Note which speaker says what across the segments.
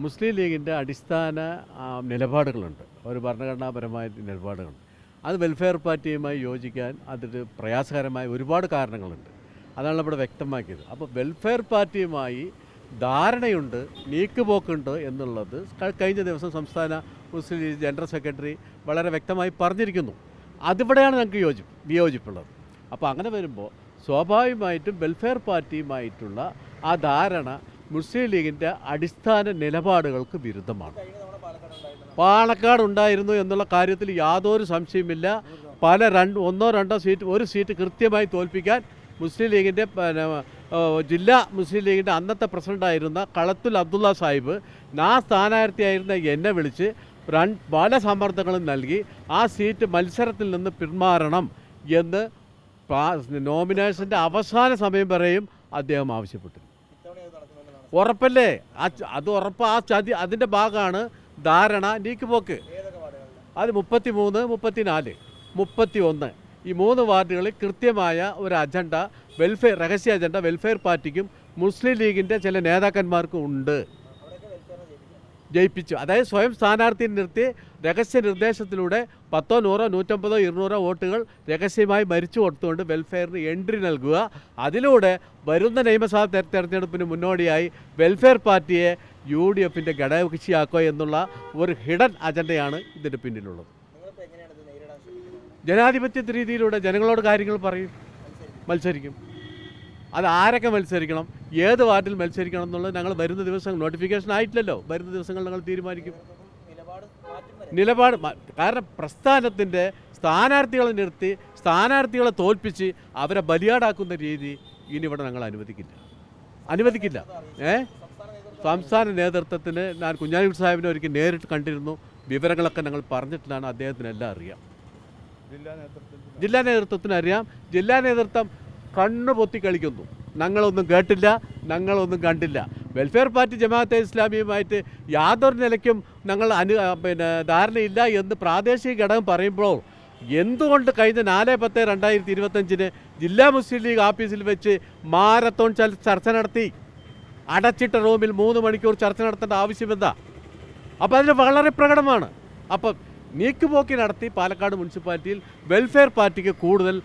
Speaker 1: മുസ്ലിം ലീഗിന്റെ അടിസ്ഥാന നിലപാടുകളുണ്ട്. ഒരു ഭരണഘടനാപരമായ നിലപാടുകളുണ്ട് അത് വെൽഫെയർ പാർട്ടിയുമായി യോജിക്കാൻ അതിന് പ്രയാസകരമായ ഒരുപാട് കാരണങ്ങളുണ്ട്. അതാണ് ഇവിടെ വ്യക്തമാക്കിയത്. അപ്പോൾ വെൽഫെയർ പാർട്ടിയുമായി ധാരണയുണ്ട് നീക്കുപോക്കുണ്ട് എന്നുള്ളത് കഴിഞ്ഞ ദിവസം സംസ്ഥാന മുസ്ലിം ലീഗ് ജനറൽ സെക്രട്ടറി വളരെ വ്യക്തമായി പറഞ്ഞിരിക്കുന്നു. അതിവിടെയാണ് ഞങ്ങൾക്ക് യോജി വിയോജിപ്പുള്ളത്. അപ്പോൾ അങ്ങനെ വരുമ്പോൾ സ്വാഭാവികമായിട്ടും വെൽഫെയർ പാർട്ടിയുമായിട്ടുള്ള ആ ധാരണ മുസ്ലിം ലീഗിന്റെ അടിസ്ഥാന നിലപാടുകൾക്ക് വിരുദ്ധമാണ്. പാണക്കാട് ഉണ്ടായിരുന്നു എന്നുള്ള കാര്യത്തിൽ യാതൊരു സംശയമില്ല പല രണ്ട് ഒന്നോ രണ്ടോ സീറ്റ് ഒരു സീറ്റ് കൃത്യമായി തോൽപ്പിക്കാൻ മുസ്ലിം ലീഗിന്റെ ജില്ലാ മുസ്ലിം ലീഗിന്റെ അന്നത്തെ പ്രസിഡന്റായിരുന്ന കളത്തുൽ അബ്ദുള്ള സാഹിബ് ആ സ്ഥാനാർത്ഥിയായിരുന്ന എന്നെ വിളിച്ച് റൺ പല സമ്മർദ്ദങ്ങളും നൽകി ആ സീറ്റ് മത്സരത്തിൽ നിന്ന് പിന്മാറണം എന്ന് നോമിനേഷന്റെ അവസാന സമയം വരെയും അദ്ദേഹം ആവശ്യപ്പെട്ടു ഉറപ്പല്ലേ? ആ അത് ഉറപ്പ് ആ ചതി അതിന്റെ ഭാഗമാണ് ധാരണ നീക്കുപോക്ക്. അത് മുപ്പത്തി മൂന്ന് മുപ്പത്തിനാല് മുപ്പത്തി ഒന്ന് ഈ മൂന്ന് വാർഡുകളിൽ കൃത്യമായ ഒരു അജണ്ട വെൽഫെയർ രഹസ്യ അജണ്ട വെൽഫെയർ പാർട്ടിക്കും മുസ്ലിം ലീഗിന്റെ ചില നേതാക്കന്മാർക്കും ഉണ്ട്. ജയിപ്പിച്ചു. അതായത് സ്വയം സ്ഥാനാർത്ഥി നിർത്തി രഹസ്യ നിർദ്ദേശത്തിലൂടെ പത്തോ നൂറോ നൂറ്റമ്പതോ ഇരുന്നൂറോ വോട്ടുകൾ രഹസ്യമായി മരിച്ചു കൊടുത്തുകൊണ്ട് വെൽഫെയറിന് എൻട്രി നൽകുക. അതിലൂടെ വരുന്ന നിയമസഭാ തെര- തെരഞ്ഞെടുപ്പിന് മുന്നോടിയായി വെൽഫെയർ പാർട്ടിയെ യു ഡി എഫിന്റെ ഘടകകക്ഷിയാക്കുക എന്നുള്ള ഒരു ഹിഡൻ അജണ്ടയാണ് ഇതിന്റെ പിന്നിലുള്ളത്. ജനാധിപത്യ രീതിയിലൂടെ ജനങ്ങളോട് കാര്യങ്ങൾ പറയും. മത്സരിക്കും. അത് ആരൊക്കെ മത്സരിക്കണം ഏത് വാർഡിൽ മത്സരിക്കണം എന്നുള്ളത് ഞങ്ങൾ വരുന്ന ദിവസം നോട്ടിഫിക്കേഷൻ ആയിട്ടില്ലല്ലോ. വരുന്ന ദിവസങ്ങൾ ഞങ്ങൾ തീരുമാനിക്കും. നിലപാട് കാരണം പ്രസ്ഥാനത്തിന്റെ സ്ഥാനാർത്ഥികളെ നിർത്തി സ്ഥാനാർത്ഥികളെ തോൽപ്പിച്ച് അവരെ ബലിയാടാക്കുന്ന രീതി ഇനി ഇവിടെ ഞങ്ങൾ അനുവദിക്കില്ല. അനുവദിക്കില്ല. ഏ? സംസ്ഥാന നേതൃത്വത്തിന് ഞാൻ കുഞ്ഞാലിക്കുട്ടി സാഹിബിനെ ഒരിക്കൽ നേരിട്ട് കണ്ടിരുന്നു. വിവരങ്ങളൊക്കെ ഞങ്ങൾ പറഞ്ഞിട്ടില്ലാണ് അദ്ദേഹത്തിനെല്ലാം അറിയാം.
Speaker 2: ജില്ലാ
Speaker 1: നേതൃത്വത്തിന് അറിയാം. ജില്ലാ നേതൃത്വം കണ്ണു പൊത്തി കളിക്കുന്നു. ഞങ്ങളൊന്നും കേട്ടില്ല ഞങ്ങളൊന്നും കണ്ടില്ല. വെൽഫെയർ പാർട്ടി ജമാഅത്തെ ഇസ്ലാമിയുമായിട്ട് യാതൊരു നിലയ്ക്കും ഞങ്ങൾ അനു പിന്നെ ധാരണയില്ല എന്ന് പ്രാദേശിക ഘടകം പറയുമ്പോൾ എന്തുകൊണ്ട് കഴിഞ്ഞ നാല് പത്ത് രണ്ടായിരത്തി ഇരുപത്തഞ്ചിന് ജില്ലാ മുസ്ലിം ലീഗ് ഓഫീസിൽ വെച്ച് മാരത്തോൺ ചർച്ച നടത്തി? അടച്ചിട്ട റൂമിൽ മൂന്ന് മണിക്കൂർ ചർച്ച നടത്തേണ്ട ആവശ്യമെന്താ? അപ്പോൾ അതിന് വളരെ പ്രകടമാണ്. അപ്പം നീക്കുപോക്കി നടത്തി പാലക്കാട് മുനിസിപ്പാലിറ്റിയിൽ വെൽഫെയർ പാർട്ടിക്ക് കൂടുതൽ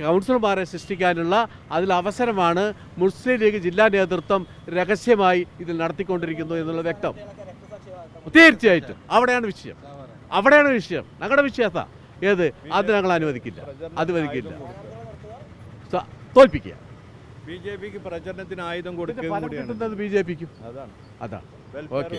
Speaker 1: കൗൺസിലർമാരെ സൃഷ്ടിക്കാനുള്ള അതിൽ അവസരമാണ് മുസ്ലിം ലീഗ് ജില്ലാ നേതൃത്വം രഹസ്യമായി ഇതിൽ നടത്തിക്കൊണ്ടിരിക്കുന്നു എന്നുള്ള വ്യക്തം. തീർച്ചയായിട്ടും. അവിടെയാണ് വിഷയം. അവിടെയാണ് വിഷയം. ഞങ്ങളുടെ വിഷയത്താ ഏത്? അത് ഞങ്ങൾ അനുവദിക്കില്ല. അനുവദിക്കില്ല. തോൽപ്പിക്കുക.
Speaker 2: ബി ജെ പിക്ക് പ്രചരണത്തിന് ആയുധം
Speaker 1: കൊടുക്കുന്നത് ബി ജെ പിക്കും.
Speaker 2: അതാണ്.
Speaker 1: അതാണ്. ഓക്കെ